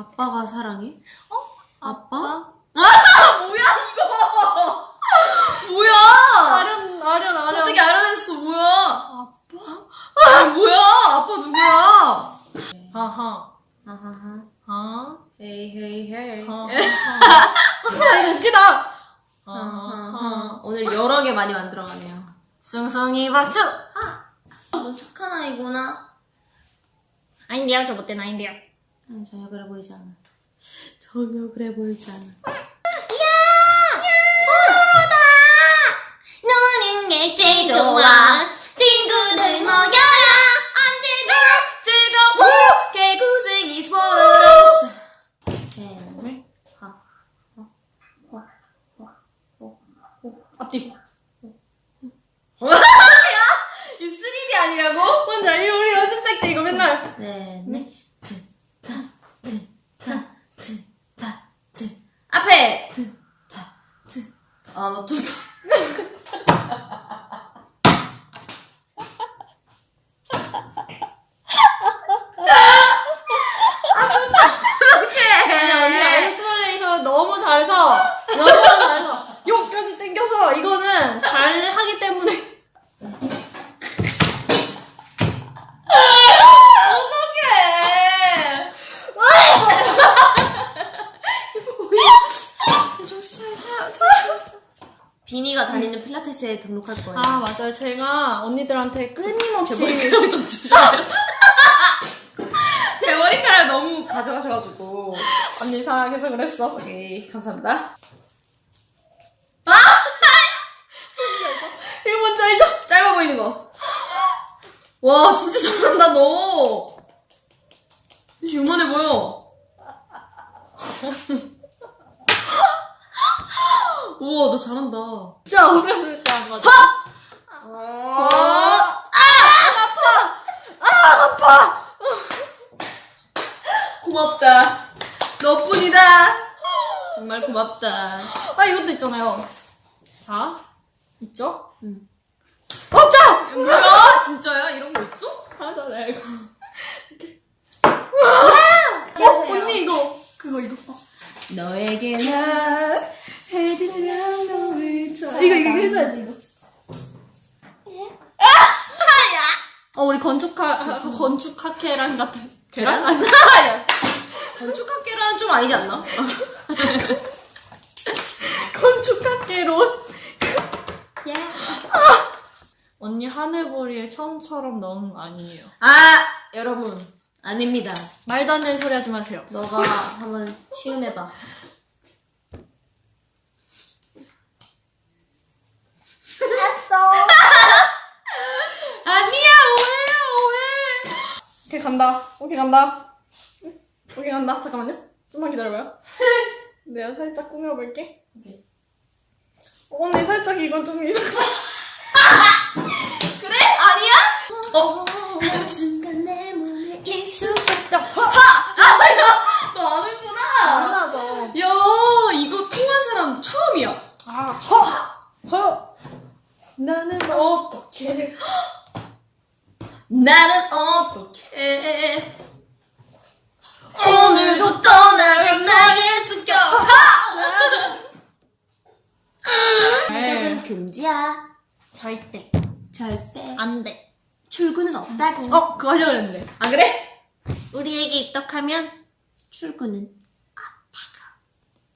아빠가 사랑해? 어? 아빠? 뭐야 이거? 뭐야? 아련 아련 아련. 갑자기 알아냈어 뭐야? 아빠? 아, 뭐야? 아빠 누구야? 하하. 아하하. 하. 헤이 헤이 헤이. 하. 하. 이거 웃기다. 하하. 아하하. 오늘 여러 개 많이 만들어가네요. 숭숭이 박수. 너 착한 아이구나. 아닌데요, 저 못된 아닌데요. 음, 전혀 그래 보이지 않아. 전혀 그래 보이지 않아. 너는 게 제일 좋아. 친구들 모여라. 언제나 즐거워 개구쟁이 스포츠. 셋넷 하. 앞뒤. 이 3D 아니라고? 뭔지 알죠? 우리 연습생 때 이거 맨날. 넷넷 트타트타트 앞에 아나 둘. 다. 아니, 언니 아이솔레이션 너무 잘해서. 너무 잘해서. 욕까지 땡겨서 이거는 잘 하기 때문에. 어떡해. 비니가 다니는 필라테스에 등록할 거예요. 아, 맞아요. 제가 언니들한테 끊임없이. 머리카락 좀 주세요. 제 머리카락 너무 가져가셔가지고. 언니 사랑해서 그랬어. 오케이 감사합니다. 이거 뭔지 알죠? 짧아 보이는 거. 와 진짜 잘한다 너. 진짜 요만해 보여. 우와 너 잘한다. 진짜 어렸을 때 한 거죠. 아, 고맙다. 너뿐이다. 정말 고맙다. 아, 이것도 있잖아요. 자, 있죠? 응. 어, 자! 뭐야? 진짜야? 이런 거 있어? 아, 잘해, 이거. 어, 언니, 이거. 그거, 이거. 너에게 나 해지는 너를 쳐. 이거, 이거 해줘야지, 이거. 어, 우리 건축하, 건축학회랑 같아. 계란? 아니야. 건축학 계란 좀 아니지 않나? 건축학회론. 언니 하늘보리의 처음처럼 너무 아니에요. 아 여러분 아닙니다. 말도 안 되는 소리 하지 마세요. 너가 한번 시음해봐. 아니야 오해야 오해. 오케이, 간다. 오케이, 간다. 오케이, 간다. 잠깐만요. 좀만 기다려봐요. 내가 살짝 꾸며볼게. 오케이. 언니, 살짝 이건 좀 이상. 그래? 아니야? 어? 순간 내 몸에 익숙했다. 너 아는구나. 당연하죠. 야 이거 통한 사람 처음이야. 아, 허! 허! 나는 어떻게. 나는 어떻게 오늘도 떠나면 나의 숨겨. 생각은 금지야. 절대. 절대 안 돼. 출근은 없다고. 어, 그거 하려고 했는데. 안 그래? 우리에게 입덕하면 출근은